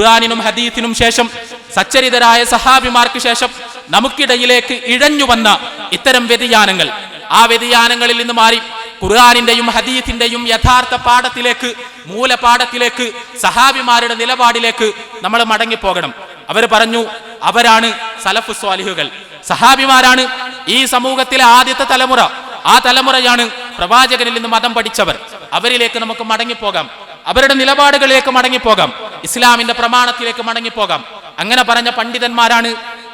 ഖുർആാനിനും ഹദീത്തിനും ശേഷം സച്ചരിതരായ സഹാബിമാർക്ക് ശേഷം നമുക്കിടയിലേക്ക് ഇഴഞ്ഞു വന്ന ഇത്തരം വ്യതിയാനങ്ങൾ. ആ വ്യതിയാനങ്ങളിൽ നിന്ന് മാറി ഖുർആാനിന്റെയും ഹദീത്തിന്റെയും യഥാർത്ഥ പാഠത്തിലേക്ക് മൂലപാഠത്തിലേക്ക് സഹാബിമാരുടെ നിലപാടിലേക്ക് നമ്മൾ മടങ്ങിപ്പോകണം. അവർ പറഞ്ഞു അവരാണ് സലഫു സ്വാലിഹുകൾ. സഹാബിമാരാണ് ഈ സമൂഹത്തിലെ ആദ്യത്തെ തലമുറ. ആ തലമുറയാണ് പ്രവാചകനിൽ നിന്ന് മതം പഠിച്ചവർ. അവരിലേക്ക് നമുക്ക് മടങ്ങിപ്പോകാം. അവരുടെ നിലപാടുകളിലേക്ക് മടങ്ങിപ്പോകാം. ഇസ്ലാമിന്റെ പ്രമാണത്തിലേക്ക് മടങ്ങിപ്പോകാം. അങ്ങനെ പറഞ്ഞ പണ്ഡിതന്മാരാണ്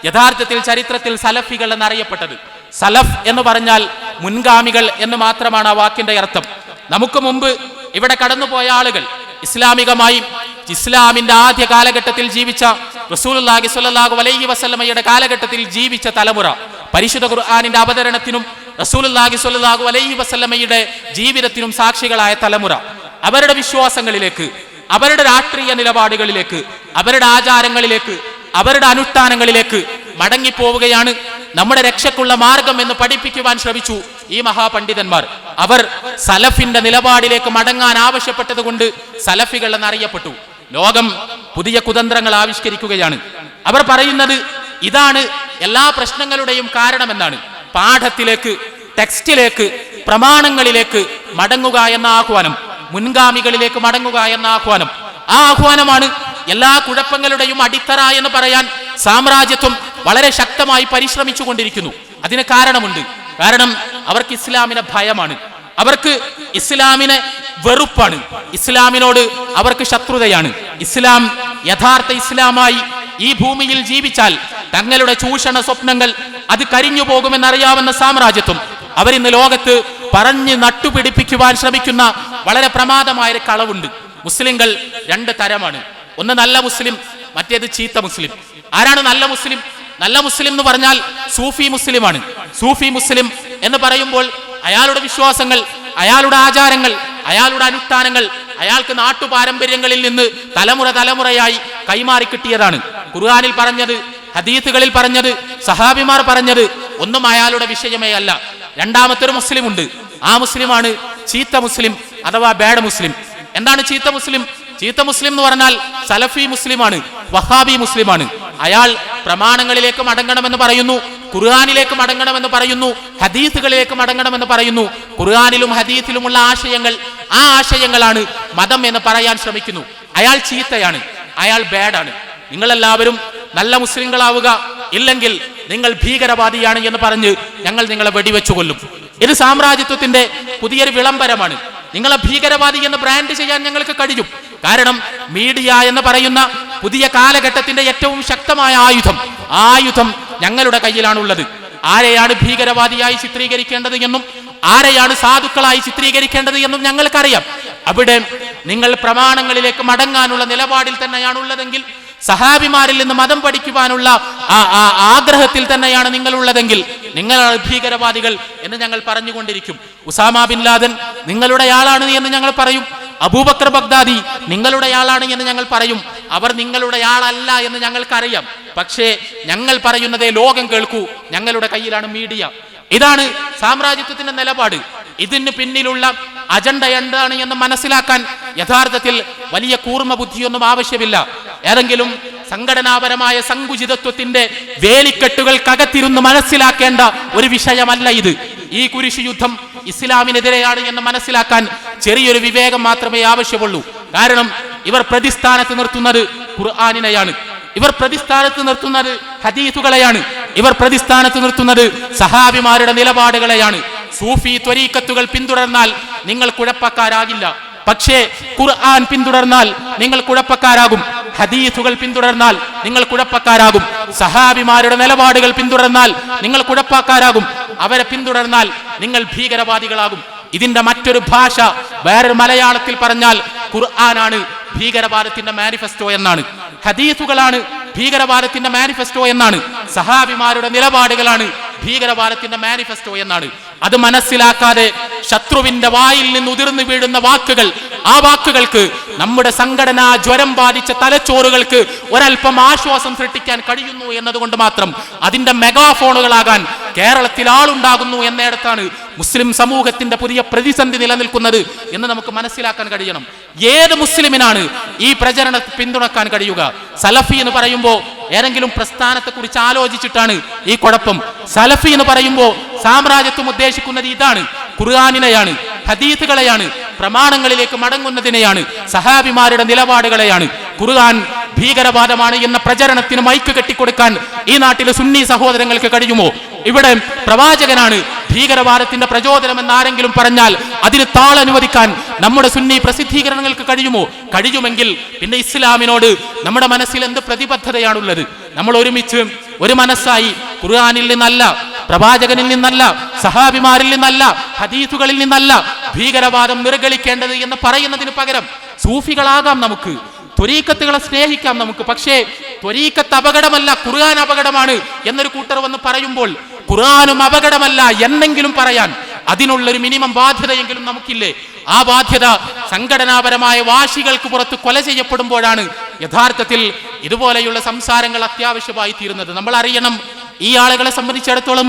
യഥാർത്ഥത്തിൽ ചരിത്രത്തിൽ സലഫികൾ എന്നറിയപ്പെട്ടത്. സലഫ് എന്ന് പറഞ്ഞാൽ മുൻഗാമികൾ എന്ന് മാത്രമാണ് ആ വാക്കിന്റെ അർത്ഥം. നമുക്ക് മുമ്പ് ഇവിടെ കടന്നുപോയ ആളുകൾ ഇസ്ലാമികമായി ഇസ്ലാമിന്റെ ആദ്യ കാലഘട്ടത്തിൽ ജീവിച്ച റസൂലുള്ളാഹി സ്വല്ലല്ലാഹു അലൈഹി വസല്ലമയുടെ കാലഘട്ടത്തിൽ ജീവിച്ച തലമുറ പരിശുദ്ധ ഖുർആാനിന്റെ അവതരണത്തിനും റസൂലുള്ളാഹി സ്വല്ലല്ലാഹു അലൈഹി വസല്ലമയുടെ ജീവിതത്തിനും സാക്ഷികളായ തലമുറ. അവരുടെ വിശ്വാസങ്ങളിലേക്ക് അവരുടെ രാഷ്ട്രീയ നിലപാടുകളിലേക്ക് അവരുടെ ആചാരങ്ങളിലേക്ക് അവരുടെ അനുഷ്ഠാനങ്ങളിലേക്ക് മടങ്ങിപ്പോവുകയാണ് നമ്മുടെ രക്ഷക്കുള്ള മാർഗം എന്ന് പഠിപ്പിക്കുവാൻ ശ്രമിച്ചു ഈ മഹാപണ്ഡിതന്മാർ. അവർ സലഫിന്റെ നിലപാടിലേക്ക് മടങ്ങാൻ ആവശ്യപ്പെട്ടത് കൊണ്ട് സലഫികൾ എന്നറിയപ്പെട്ടു. ലോകം പുതിയ കുതന്ത്രങ്ങൾ ആവിഷ്കരിക്കുകയാണ്. അവർ പറയുന്നത് ഇതാണ് എല്ലാ പ്രശ്നങ്ങളുടെയും കാരണമെന്നാണ്. പാഠത്തിലേക്ക് ടെക്സ്റ്റിലേക്ക് പ്രമാണങ്ങളിലേക്ക് മടങ്ങുക എന്ന ആഹ്വാനം. മുൻഗാമികളിലേക്ക് മടങ്ങുക എന്ന ആഹ്വാനം. ആ ആഹ്വാനമാണ് എല്ലാ കുഴപ്പങ്ങളുടെയും അടിത്തറ എന്ന് പറയാൻ സാമ്രാജ്യത്വം വളരെ ശക്തമായി പരിശ്രമിച്ചു കൊണ്ടിരിക്കുന്നു അതിന് കാരണമുണ്ട്. കാരണം അവർക്ക് ഇസ്ലാമിനെ ഭയമാണ്. അവർക്ക് ഇസ്ലാമിനെ വെറുപ്പാണ്. ഇസ്ലാമിനോട് അവർക്ക് ശത്രുതയാണ്. ഇസ്ലാം യഥാർത്ഥ ഇസ്ലാമായി ഈ ഭൂമിയിൽ ജീവിച്ചാൽ തങ്ങളുടെ ചൂഷണ സ്വപ്നങ്ങൾ അത് കരിഞ്ഞു പോകുമെന്നറിയാവുന്ന സാമ്രാജ്യത്വം അവരിന്ന് ലോകത്ത് പറഞ്ഞ് നട്ടുപിടിപ്പിക്കുവാൻ ശ്രമിക്കുന്ന വളരെ പ്രമാദമായ ഒരു കളവുണ്ട്. മുസ്ലിങ്ങൾ രണ്ട് തരമാണ്. ഒന്ന് നല്ല മുസ്ലിം മറ്റേത് ചീത്ത മുസ്ലിം. ആരാണ് നല്ല മുസ്ലിം? നല്ല മുസ്ലിം എന്ന് പറഞ്ഞാൽ സൂഫി മുസ്ലിമാണ്. സൂഫി മുസ്ലിം എന്ന് പറയുമ്പോൾ അയാളുടെ വിശ്വാസങ്ങൾ അയാളുടെ ആചാരങ്ങൾ അയാളുടെ അനുഷ്ഠാനങ്ങൾ അയാൾക്ക് നാട്ടു പാരമ്പര്യങ്ങളിൽ നിന്ന് തലമുറ തലമുറയായി കൈമാറി കിട്ടിയതാണ്. ഖുർആാനിൽ പറഞ്ഞത് ഹദീത്തുകളിൽ പറഞ്ഞത് സഹാബിമാർ പറഞ്ഞത് ഒന്നും അയാളുടെ വിഷയമേ അല്ല. രണ്ടാമത്തെ ഒരു മുസ്ലിം ഉണ്ട് ആ മുസ്ലിമാണ് ചീത്ത മുസ്ലിം. അഥവാ ബാഡ് മുസ്ലിം. എന്താണ് ചീത്ത മുസ്ലിം? ചീത്ത മുസ്ലിം എന്ന് പറഞ്ഞാൽ സലഫി മുസ്ലിമാണ് വഹാബി മുസ്ലിമാണ്. അയാൾ പ്രമാണങ്ങളിലേക്ക് മടങ്ങണമെന്ന് പറയുന്നു ഖുർആാനിലേക്ക് മടങ്ങണമെന്ന് പറയുന്നു ഹദീസുകളിലേക്ക് മടങ്ങണമെന്ന് പറയുന്നു. ഖുർആാനിലും ഹദീസിലുമുള്ള ആശയങ്ങൾ ആ ആശയങ്ങളാണ് മതം എന്ന് പറയാൻ ശ്രമിക്കുന്നു. അയാൾ ചീത്തയാണ് അയാൾ ബാഡാണ് നിങ്ങളെല്ലാവരും നല്ല മുസ്ലിങ്ങളാവുക ഇല്ലെങ്കിൽ നിങ്ങൾ ഭീകരവാദിയാണ് എന്ന് പറഞ്ഞ് ഞങ്ങൾ നിങ്ങളെ വെടിവെച്ചു കൊല്ലും ഇത് സാമ്രാജ്യത്വത്തിന്റെ പുതിയൊരു വിളംബരമാണ്. നിങ്ങളെ ഭീകരവാദി എന്ന് ബ്രാൻഡ് ചെയ്യാൻ ഞങ്ങൾക്ക് കഴിയും കാരണം മീഡിയ എന്ന് പറയുന്ന പുതിയ കാലഘട്ടത്തിന്റെ ഏറ്റവും ശക്തമായ ആയുധം ആയുധം ഞങ്ങളുടെ കയ്യിലാണുള്ളത്. ആരെയാണ് ഭീകരവാദിയായി ചിത്രീകരിക്കേണ്ടത് എന്നും ആരെയാണ് സാധുക്കളായി ചിത്രീകരിക്കേണ്ടത് എന്നും ഞങ്ങൾക്കറിയാം. അവിടെ നിങ്ങൾ പ്രമാണങ്ങളിലേക്ക് മടങ്ങാനുള്ള നിലപാടിൽ തന്നെയാണ് ഉള്ളതെങ്കിൽ സഹാബിമാരിൽ നിന്ന് മതം പഠിക്കുവാനുള്ള ആഗ്രഹത്തിൽ തന്നെയാണ് നിങ്ങളുള്ളതെങ്കിൽ നിങ്ങളാണ് ഭീകരവാദികൾ എന്ന് ഞങ്ങൾ പറഞ്ഞുകൊണ്ടിരിക്കും. ഉസാമ ബിൻ ലാദൻ നിങ്ങളുടെ ആളാണ് എന്ന് ഞങ്ങൾ പറയും. അബൂബക്കർ ബഗ്ദാദി നിങ്ങളുടെ ആളാണ് എന്ന് ഞങ്ങൾ പറയും. അവർ നിങ്ങളുടെ ആളല്ല എന്ന് ഞങ്ങൾക്കറിയാം. പക്ഷേ ഞങ്ങൾ പറയുന്നതേ ലോകം കേൾക്കൂ. ഞങ്ങളുടെ കയ്യിലാണ് മീഡിയ. ഇതാണ് സാമ്രാജ്യത്വത്തിന്റെ നിലപാട്. ഇതിന് പിന്നിലുള്ള അജണ്ട എന്താണ് എന്ന് മനസ്സിലാക്കാൻ യഥാർത്ഥത്തിൽ വലിയ കൂർമ്മ ബുദ്ധിയൊന്നും ആവശ്യമില്ല. ഏതെങ്കിലും സംഘടനാപരമായ സങ്കുചിതത്വത്തിന്റെ വേലിക്കെട്ടുകൾക്കകത്തിരുന്ന് മനസ്സിലാക്കേണ്ട ഒരു വിഷയമല്ല ഇത്. ഈ കുരിശു യുദ്ധം ഇസ്ലാമിനെതിരെയാണ് എന്ന് മനസ്സിലാക്കാൻ ചെറിയൊരു വിവേകം മാത്രമേ ആവശ്യമുള്ളൂ. കാരണം ഇവർ പ്രതിസ്ഥാനത്ത് നിർത്തുന്നത് ഖുർആാനിനെയാണ്. ഇവർ പ്രതിസ്ഥാനത്ത് നിർത്തുന്നത് ഹദീസുകളെയാണ്. ഇവർ പ്രതിസ്ഥാനത്ത് നിർത്തുന്നത് സഹാബിമാരുടെ നിലപാടുകളെയാണ്. സൂഫി ത്വരീക്കത്തുകൾ പിന്തുടർന്നാൽ നിങ്ങൾ കുഴപ്പക്കാരാകില്ല. പക്ഷേ ഖുർആൻ പിന്തുടർന്നാൽ നിങ്ങൾ കുഴപ്പക്കാരാകും. ഹദീസുകൾ പിന്തുടർന്നാൽ നിങ്ങൾ കുഴപ്പക്കാരാകും. സഹാബിമാരുടെ നിലപാടുകൾ പിന്തുടർന്നാൽ നിങ്ങൾ കുഴപ്പക്കാരാകും. അവരെ പിന്തുടർന്നാൽ നിങ്ങൾ ഭീകരവാദികളാകും. ഇതിന്റെ മറ്റൊരു ഭാഷ വേറൊരു മലയാളത്തിൽ പറഞ്ഞാൽ ഖുർആനാണ് ഭീകരവാദത്തിന്റെ മാനിഫെസ്റ്റോ എന്നാണ്. ഹദീസുകളാണ് ഭീകരവാദത്തിന്റെ മാനിഫെസ്റ്റോ എന്നാണ്. സഹാബിമാരുടെ നിലപാടുകളാണ് ഭീകരവാദത്തിന്റെ മാനിഫെസ്റ്റോ എന്നാണ്. അത് മനസ്സിലാക്കാതെ ശത്രുവിന്റെ വായിൽ നിന്ന് ഉതിർന്നു വീഴുന്ന വാക്കുകൾ ആ വാക്കുകൾക്ക് നമ്മുടെ സംഘടന ജ്വരം ബാധിച്ച തലച്ചോറുകൾക്ക് ഒരല്പം ആശ്വാസം സൃഷ്ടിക്കാൻ കഴിയുന്നു എന്നതുകൊണ്ട് മാത്രം അതിന്റെ മെഗാഫോണുകളാകാൻ കേരളത്തിൽ ആളുണ്ടാകുന്നു എന്നിടത്താണ് മുസ്ലിം സമൂഹത്തിന്റെ പുതിയ പ്രതിസന്ധി നിലനിൽക്കുന്നത് എന്ന് നമുക്ക് മനസ്സിലാക്കാൻ കഴിയണം. ഏത് മുസ്ലിമിനാണ് ഈ പ്രചരണ പിന്തുണക്കാൻ കഴിയുക? സലഫി എന്ന് പറയുമ്പോൾ ഏതെങ്കിലും പ്രസ്ഥാനത്തെ കുറിച്ച് ആലോചിച്ചിട്ടാണ് ഈ കുഴപ്പം. സലഫി എന്ന് പറയുമ്പോൾ സാമ്രാജ്യത്വം ഉദ്ദേശിക്കുന്നത് ഇതാണ്. ഖുർആാനിനെയാണ് ഹദീസുകളെയാണ്. പ്രമാണങ്ങളിലേക്ക് മടങ്ങുന്നതിനെയാണ് സഹാബിമാരുടെ നിലപാടുകളെയാണ്. ഖുർആൻ ഭീകരവാദമാണ് എന്ന പ്രചരണത്തിന് മൈക്ക് കെട്ടിക്കൊടുക്കാൻ ഈ നാട്ടിലെ സുന്നി സഹോദരങ്ങൾക്ക് കഴിയുമോ? ഇവിടെ പ്രവാചകനാണ് ഭീകരവാദത്തിന്റെ പ്രചോദനം എന്ന് ആരെങ്കിലും പറഞ്ഞാൽ അതിന് താളനുവദിക്കാൻ നമ്മുടെ സുന്നി പ്രസിദ്ധീകരണങ്ങൾക്ക് കഴിയുമോ? കഴിയുമെങ്കിൽ പിന്നെ ഇസ്ലാമിനോട് നമ്മുടെ മനസ്സിൽ എന്ത് പ്രതിബദ്ധതയാണുള്ളത്? നമ്മൾ ഒരുമിച്ച് ഒരു മനസ്സായി ഖുർആാനിൽ നിന്നല്ല പ്രവാചകനിൽ നിന്നല്ല സഹാബിമാരിൽ നിന്നല്ല ഹദീസുകളിൽ നിന്നല്ല ഭീകരവാദം നിർഗളിക്കേണ്ടത് എന്ന് പറയുന്നതിന് പകരം സൂഫികളാകാം നമുക്ക്. ത്വരീക്കത്തുകളെ സ്നേഹിക്കാം നമുക്ക്. പക്ഷേ ത്വരീക്കത്ത് അപകടമല്ല ഖുർആൻ അപകടമാണ് എന്നൊരു കൂട്ടർ വന്ന് പറയുമ്പോൾ ഖുർആാനും അപകടമല്ല എന്നെങ്കിലും പറയാൻ അതിനുള്ളൊരു മിനിമം ബാധ്യതയെങ്കിലും നമുക്കില്ലേ? ആ ബാധ്യത സംഘടനാപരമായ വാശികൾക്ക് പുറത്ത് കൊല ചെയ്യപ്പെടുമ്പോഴാണ് യഥാർത്ഥത്തിൽ ഇതുപോലെയുള്ള സംസാരങ്ങൾ അത്യാവശ്യമായി തീരുന്നത് നമ്മൾ അറിയണം ഈ ആളുകളെ സംബന്ധിച്ചിടത്തോളം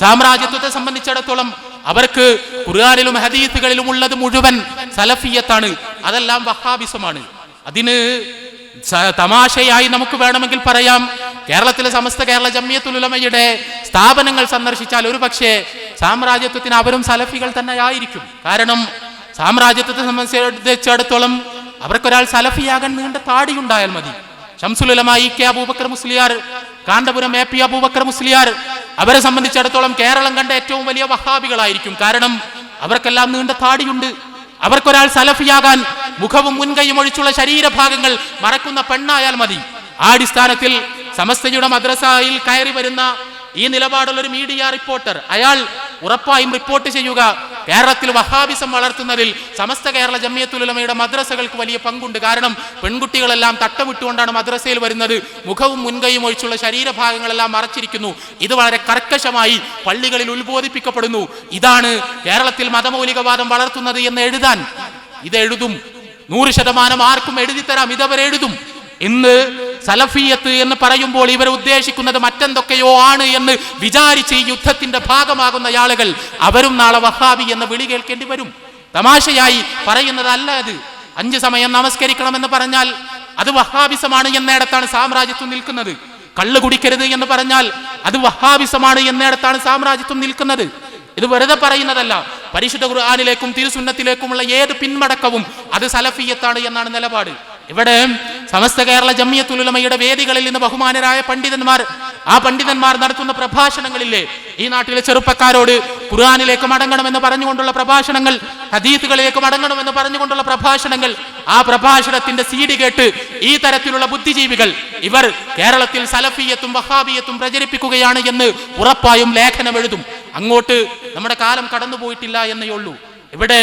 സാമ്രാജ്യത്വത്തെ സംബന്ധിച്ചിടത്തോളം അവർക്ക് ഖുർആാനിലും ഹദീസുകളിലും ഉള്ളത് മുഴുവൻ സലഫിയത്താണ്. അതെല്ലാം വഹാബിസമാണ്. അതിന് തമാശയായി നമുക്ക് വേണമെങ്കിൽ പറയാം. കേരളത്തിലെ സമസ്ത കേരള ജമ്മിയത്തുലമയുടെ സ്ഥാപനങ്ങൾ സന്ദർശിച്ചാൽ ഒരു പക്ഷേ സാമ്രാജ്യത്വത്തിന് അവരും സലഫികൾ തന്നെ ആയിരിക്കും കാരണം സാമ്രാജ്യത്വത്തെ സംബന്ധിച്ചിടത്തോളം അവർക്കൊരാൾ സലഫിയാകാൻ നീണ്ട താടിയുണ്ടായാൽ മതി. ഷംസുലമായി K Abubakar Musliyar Kanthapuram A P Abubakar Musliyar അവരെ സംബന്ധിച്ചിടത്തോളം കേരളം കണ്ട ഏറ്റവും വലിയ വഹാബികളായിരിക്കും. കാരണം അവർക്കെല്ലാം നീണ്ട താടിയുണ്ട്. അവർക്കൊരാൾ സലഫിയാകാൻ മുഖവും മുൻകൈയും ഒഴിച്ചുള്ള ശരീരഭാഗങ്ങൾ മറക്കുന്ന പെണ്ണായാൽ മതി. ആ അടിസ്ഥാനത്തിൽ സമസ്തയുടെ മദ്രസയിൽ കയറി വരുന്ന ഈ നിലപാടുള്ള ഒരു മീഡിയ റിപ്പോർട്ടർ അയാൾ ഉറപ്പായും റിപ്പോർട്ട് ചെയ്യുക. കേരളത്തിൽ വഹാബിസം വളർത്തുന്നതിൽ സമസ്ത കേരള ജമ്മിയത്തുലമയുടെ മദ്രസകൾക്ക് വലിയ പങ്കുണ്ട്. കാരണം പെൺകുട്ടികളെല്ലാം തട്ടമിട്ടുകൊണ്ടാണ് മദ്രസയിൽ വരുന്നത്. മുഖവും മുൻകൈയും ഒഴിച്ചുള്ള ശരീരഭാഗങ്ങളെല്ലാം മറച്ചിരിക്കുന്നു. ഇത് വളരെ കർക്കശമായി പള്ളികളിൽ ഉത്ബോധിപ്പിക്കപ്പെടുന്നു. ഇതാണ് കേരളത്തിൽ മതമൗലികവാദം വളർത്തുന്നത് എന്ന് എഴുതാൻ. ഇത് എഴുതും. നൂറ് ശതമാനം ആർക്കും എഴുതിത്തരാം. ഇതവരെഴുതും. ഇന്ന് സലഫിയത്ത് എന്ന് പറയുമ്പോൾ ഇവർ ഉദ്ദേശിക്കുന്നത് മറ്റെന്തൊക്കെയോ ആണ് എന്ന് വിചാരിച്ച് ഈ യുദ്ധത്തിന്റെ ഭാഗമാകുന്ന ആളുകൾ അവരും നാളെ വഹാബി എന്ന് വിളി കേൾക്കേണ്ടി വരും. തമാശയായി പറയുന്നതല്ല അത്. അഞ്ച് സമയം നമസ്കരിക്കണമെന്ന് പറഞ്ഞാൽ അത് വഹാബിസമാണ് എന്നിടത്താണ് സാമ്രാജ്യത്വം നിൽക്കുന്നത്. കള്ളു കുടിക്കരുത് എന്ന് പറഞ്ഞാൽ അത് വഹാബിസമാണ് എന്നിടത്താണ് സാമ്രാജ്യത്വം നിൽക്കുന്നത്. ഇത് വെറുതെ പറയുന്നതല്ല. പരിശുദ്ധ ഖുർആാനിലേക്കും തിരുസുന്നത്തിലേക്കുമുള്ള ഏത് പിന്മടക്കവും അത് സലഫിയത്താണ് എന്നാണ് നിലപാട്. ഇവിടെ സമസ്ത കേരള ജമ്മിയത്തുലുലമയുടെ വേദികളിൽ നിന്ന് ബഹുമാനരായ പണ്ഡിതന്മാർ ആ പണ്ഡിതന്മാർ നടത്തുന്ന പ്രഭാഷണങ്ങളില്ലേ ഈ നാട്ടിലെ ചെറുപ്പക്കാരോട് ഖുർആാനിലേക്ക് മടങ്ങണമെന്ന് പറഞ്ഞുകൊണ്ടുള്ള പ്രഭാഷണങ്ങൾ ഹദീത്തുകളിലേക്ക് മടങ്ങണമെന്ന് പറഞ്ഞുകൊണ്ടുള്ള പ്രഭാഷണങ്ങൾ ആ പ്രഭാഷണത്തിന്റെ സീഡി കേട്ട് ഈ തരത്തിലുള്ള ബുദ്ധിജീവികൾ ഇവർ കേരളത്തിൽ സലഫിയത്തും വഹാബിയത്തും പ്രചരിപ്പിക്കുകയാണ് എന്ന് ഉറപ്പായും ലേഖനം എഴുതും. അങ്ങോട്ട് നമ്മുടെ കാലം കടന്നുപോയിട്ടില്ല എന്നേ ഉള്ളൂ. ഇവിടെ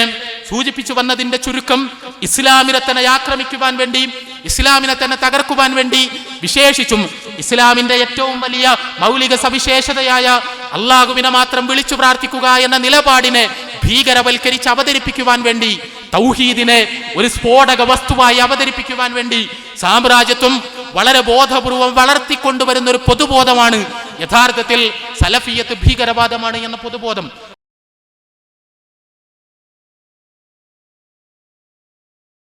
സൂചിപ്പിച്ചു വന്നതിന്റെ ചുരുക്കം ഇസ്ലാമിനെ തന്നെ ആക്രമിക്കുവാൻ വേണ്ടി ഇസ്ലാമിനെ തന്നെ തകർക്കുവാൻ വേണ്ടി വിശേഷിച്ചും ഇസ്ലാമിന്റെ ഏറ്റവും വലിയ മൗലിക സവിശേഷതയായ അള്ളാഹുവിനെ മാത്രം വിളിച്ചു പ്രാർത്ഥിക്കുക എന്ന നിലപാടിനെ ഭീകരവൽക്കരിച്ച് അവതരിപ്പിക്കുവാൻ വേണ്ടി തൗഹീദിനെ ഒരു സ്ഫോടക വസ്തുവായി അവതരിപ്പിക്കുവാൻ വേണ്ടി സാമ്രാജ്യത്വം വളരെ ബോധപൂർവം വളർത്തിക്കൊണ്ടുവരുന്ന ഒരു പൊതുബോധമാണ്. യഥാർത്ഥത്തിൽ സലഫിയത്ത് ഭീകരവാദമാണ് എന്ന പൊതുബോധം.